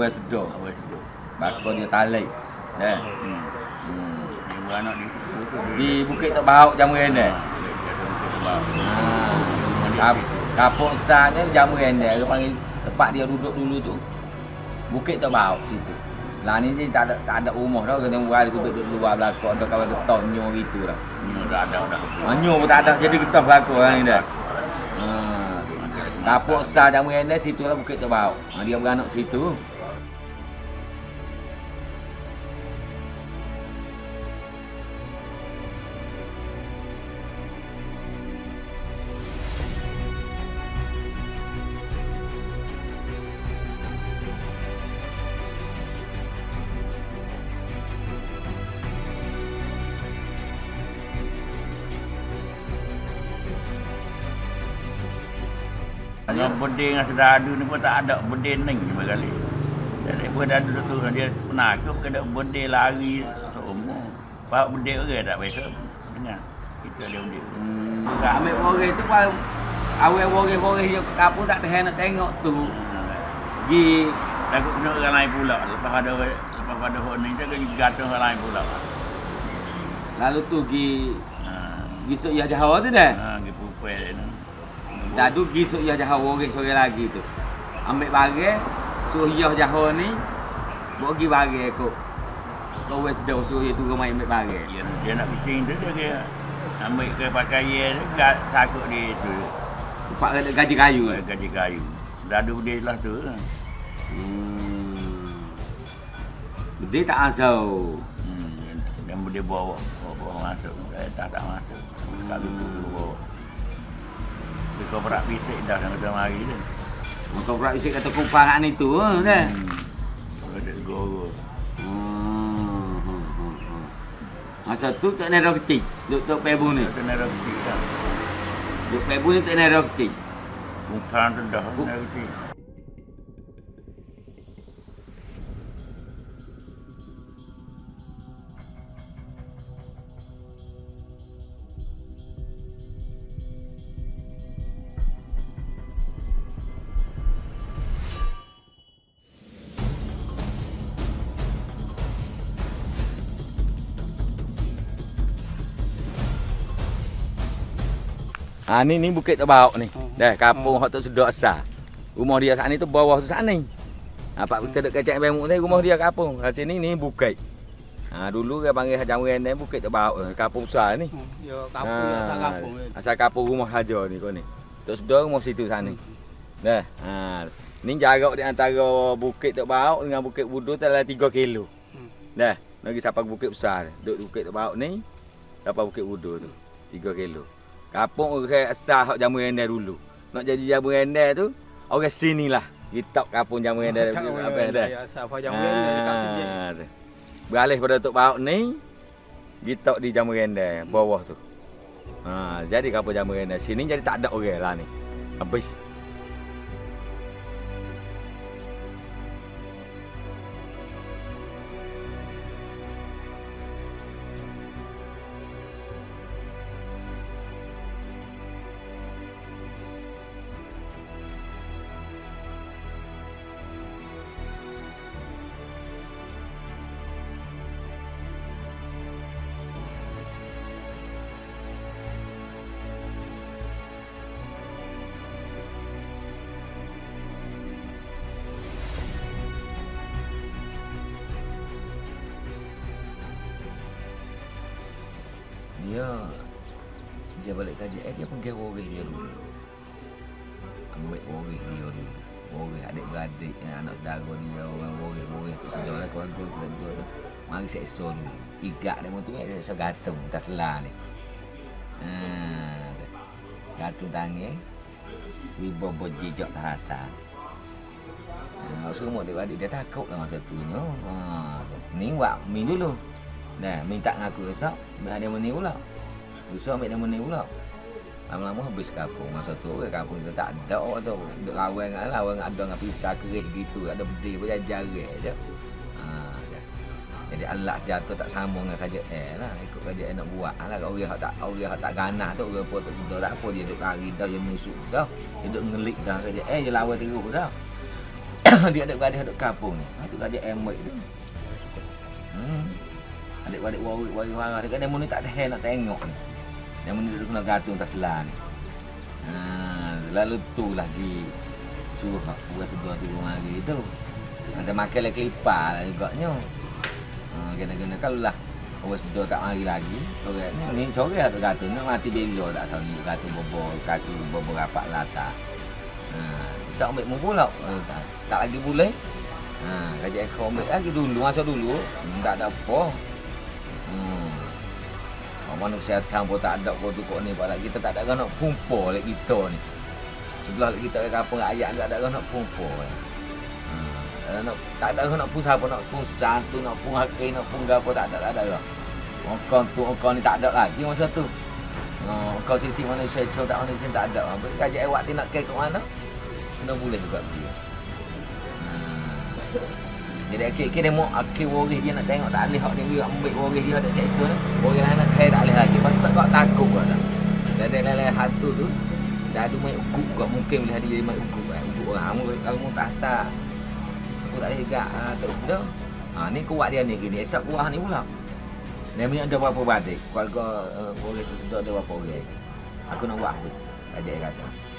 Awal sedar. Awal tu. Bakar dia talai. Dah. Hmm. Hmm. Dia beranak di. Di Bukit Tok Bauk jamu. Ha. Kap, kapok besarnya jamu ende. Dia panggil tempat dia duduk dulu tu. Bukit Tok Bauk situ. Lah ni tak ada tak ada rumah dah kena buat duduk duduk luar belakang ada kawan getah nyo gitu dah. Ni dah ada dah. Ha, nyo pun tak ada jadi getah belakang lah ni dah. Ha. Kapok besar jamu ende situ lah Bukit Tok Bauk. Ha, dia beranak situ. Dengan beding dengan sedadu ni pun tak ada beding ni cuma kali. Jadi pun dah duduk tu dia penakut kena beding lari semua. Pak beding orang tak biasa. Dengar. Kita dia beding. Hmm. Tak ambil boreh tu pun awal dia ke kapur tak tahan nak tengok tu. Pergi Takut kena orang lain pula. Lepas ada orang lepas pada orang ni dia kena gaduh orang lain pula. lalu tu pergi Ha. pergi sok Yah Jahawa tu dah. Ha, pergi pupel ni. Dah tu pergi sok Yah Jahawa boreh sore lagi tu. Ambil barang suruh Yah Jahawa ni bawa pergi barang kok. Kau wes dah suruh dia turun main ambil barang. Dia, dia nak kecing tu dia kira ambil ke pakaian gak takut dia tu. Pak gaji kayu. Dia gaji kayu. Dah ada dia lah tu. Hmm. Dia tak asal. Hmm, dan dia bawa bawa, bawa masuk. Saya tak tak masuk. Kalau tu tu bawa. Kau berak pisik dah sama sama hari tu. Kau pula isi kata kumparan itu ha, dah. Hmm. Ada goro. Hmm. hmm, hmm, hmm. Masa tu tak ada kecil. Duk tok pebu ni. Dia kena roti dah. Duk pebu ni tak ada kecil. Kumpulan tu dah kena roti. Ha ni ni Bukit Tabau ni. Oh. Dah kampung hok tok sedok asal. Rumah dia saat ni tu bawah tu sana. Ha pak kita dek kecek bemuk ni rumah dia kampung. Ha sini ni Bukit. Ha dulu dia panggil Jamuran ni Bukit Tabau. Kampung besar ni. Oh, Ya kampung ya asal kampung. Asal kampung rumah saja ni kau ni. Tok sedok rumah situ sana. Dah. Ha ni jarak di antara Bukit Tabau dengan Bukit Budu tu adalah 3 kilo. Hmm. Dah. Lagi sampai Bukit Besar. Duk Bukit Tabau ni sampai Bukit Budu tu. 3 kilo. Kampung orang asal hak jamu renda dulu. Nak jadi jamu renda tu orang sini lah. Kita kampung jamu renda Tak apa apa dah. Ya asal jam ni dekat sini. Ah, tu. Beralih pada Tok Bauk ni kita di jamu renda bawah tu. Ha, jadi kampung jamu renda sini jadi tak ada orang lah ni. Habis. Dia dia balik kaji eh dia pergi orang dia dulu. Ambil orang dia dulu. Orang adik-beradik eh, anak saudara dia orang orang-orang tu sudah lah keluarga keluarga tu. Mari seksa dulu. Igak dia tu eh saya gantung atas selah ni. Ha. Gantung tangan. Ibu berjejak tahta. Ha, semua dia adik dia takut lah masa tu no. Ha, tu. ni buat min dulu. Dah minta ngaku esok, biar dia meni pula. Esok ambil dia meni pula. Lama-lama habis kampung. Masa tu orang kampung tu tak ada orang tu. Duk lawan dengan lawan dengan ada dengan pisah keris gitu. Ada berdiri pun jari je. Ha, dah. Jadi Allah jatuh tak sama dengan kerja eh lah. Ikut kerja eh nak buat lah. Kalau orang tak orang tak ganah tu orang pun tak sedar tak apa dia duk lari dah dia nusuk dah. Dia duk ngelik dah kerja eh dia lawan teruk dah. dia adik-beradik duduk kampung ni. Adik-beradik emek tu. Hmm. Adik-beradik warik-warik warah. Dekat demo ni tak ada hand nak tengok ni. Demo ni duduk kena gantung tak selan. Ha, lalu tu lagi suruh buat sedua tiga mari tu. Nanti makan lagi kelipar lah juganya. Ha, kena-kena kalau lah Orang sedar tak mari lagi Sore ni Ni sore lah tu kata Nak mati belo tak tahu ni Kata bobo Kata bobo rapat latar Ha, Isak ambil mu pula eh, tak, tak lagi boleh ha, Raja ekor ambil lagi dulu Masa dulu hmm, Tak ada apa hmm. Orang manusia datang pun tak ada Kau tu kau ni Pada kita tak ada nak pumpa Oleh kita ni Sebelah kita ke kampung ayat Tak ada nak pumpa Ha, nak, tak ada orang nak pun nak pun satu nak pun nak pun gapo tak ada tak ada. Orang tu orang ni tak ada lagi masa tu. Oh, kau siti mana saya tak mana saya tak ada. Ambil gaji awak dia nak ke mana? Kena boleh juga dia. Hmm. Jadi akhir-akhir dia mau akhir waris dia nak tengok tak boleh hak dia dia ambil waris dia ada seksa ni. Waris anak kaya tak boleh lagi. Pasal tak kau takut kau dah. Dan ada lain hantu tu dah ada main ukuk juga mungkin boleh ada dia main ukuk kan. Ukuk orang kamu kalau mau tak tak. Aku tak boleh gak uh, tak sedar. Ha ni kuat dia ni gini. Esok kuah ni pula. Dia punya ada berapa badik? Keluarga uh, waris tu sedar ada berapa orang. Aku nak buat apa? Ajak dia kata.